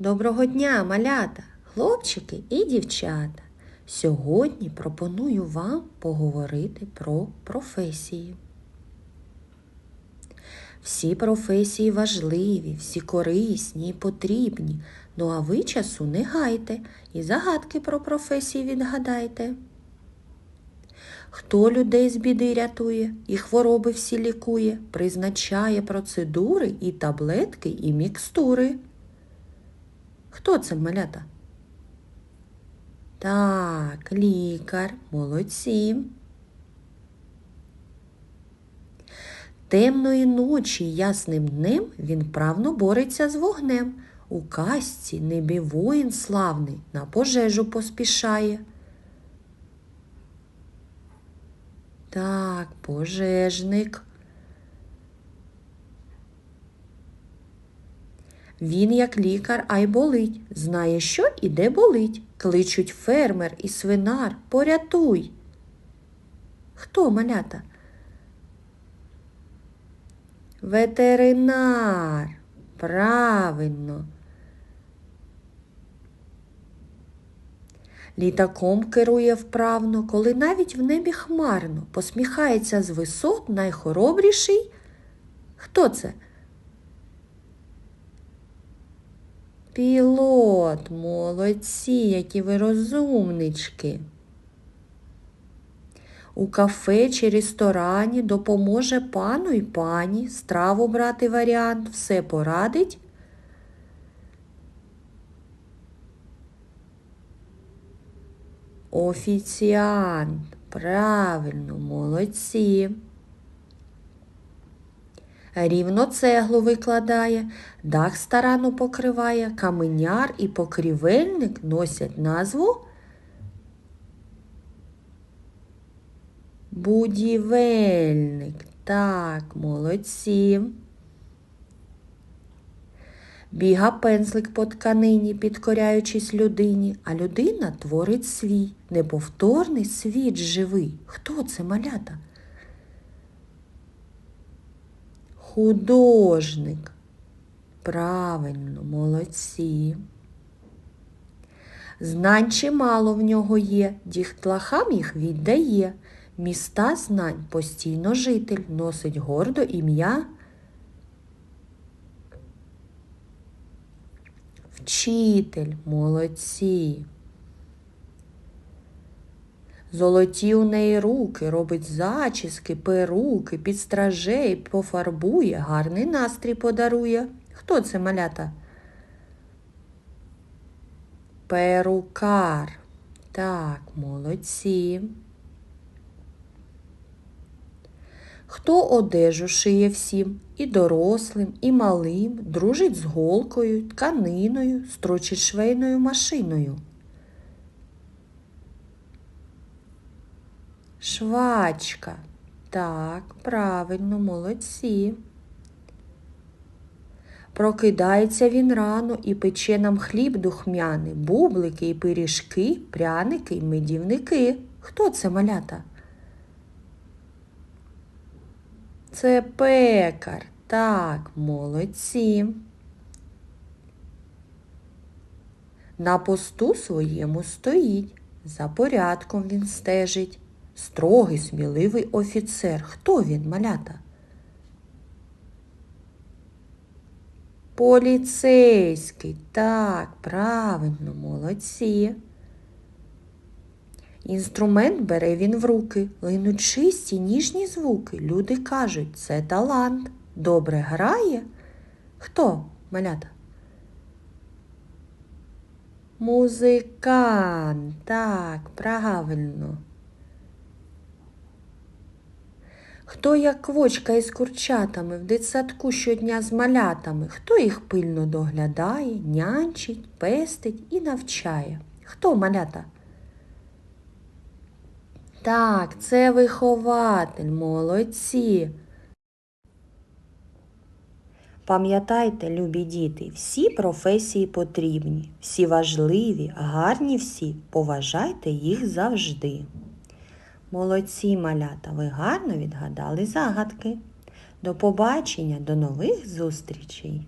Доброго дня, малята, хлопчики і дівчата. Сьогодні пропоную вам поговорити про професії. Всі професії важливі, всі корисні і потрібні. Ну а ви часу не гайте і загадки про професії відгадайте. Хто людей з біди рятує і хвороби всі лікує, призначає процедури і таблетки, і мікстури. Хто це малята? Так, лікар, молодці. Темної ночі ясним днем він правно бореться з вогнем. У казці небі воїн славний на пожежу поспішає. Так, пожежник. Він, як лікар, ай болить, знає, що і де болить. Кличуть фермер і свинар, порятуй. Хто малята? Ветеринар. Правильно. Літаком керує вправно, коли навіть в небі хмарно, посміхається з висот найхоробріший. Хто це? Пілот, молодці, які ви розумнички. У кафе чи ресторані допоможе пану й пані страву брати варіант, все порадить. Офіціант. Правильно, молодці. Рівно цеглу викладає, дах старанно покриває, каменяр і покрівельник носять назву будівельник. Так, молодці. Біга пензлик по тканині, підкоряючись людині, а людина творить свій, неповторний світ живий. Хто це малята? Художник. Правильно, молодці. Знань чимало в нього є, діхтлахам їх віддає. Міста знань постійно житель носить гордо ім'я. Вчитель, молодці. Золоті у неї руки, робить зачіски, перуки, підстражеє, пофарбує, гарний настрій подарує. Хто це малята? Перукар. Так, молодці. Хто одежу шиє всім, і дорослим, і малим, дружить з голкою, тканиною, строчить швейною машиною. Швачка. Так, правильно, молодці. Прокидається він рано і пече нам хліб духмяний, бублики і пиріжки, пряники й медівники. Хто це малята? Це пекар. Так, молодці. На посту своєму стоїть, за порядком він стежить. Строгий, сміливий офіцер. Хто він, малята? Поліцейський. Так, правильно, молодці. Інструмент бере він в руки, линуть чисті ніжні звуки. Люди кажуть, це талант. Добре грає. Хто, малята? Музикант. Так, правильно. Хто як квочка із курчатами в дитсадку щодня з малятами, хто їх пильно доглядає, нянчить, пестить і навчає? Хто малята? Так, це вихователь, молодці. Пам'ятайте, любі діти, всі професії потрібні, всі важливі, гарні всі, поважайте їх завжди. Молодці малята, ви гарно відгадали загадки. До побачення, до нових зустрічей!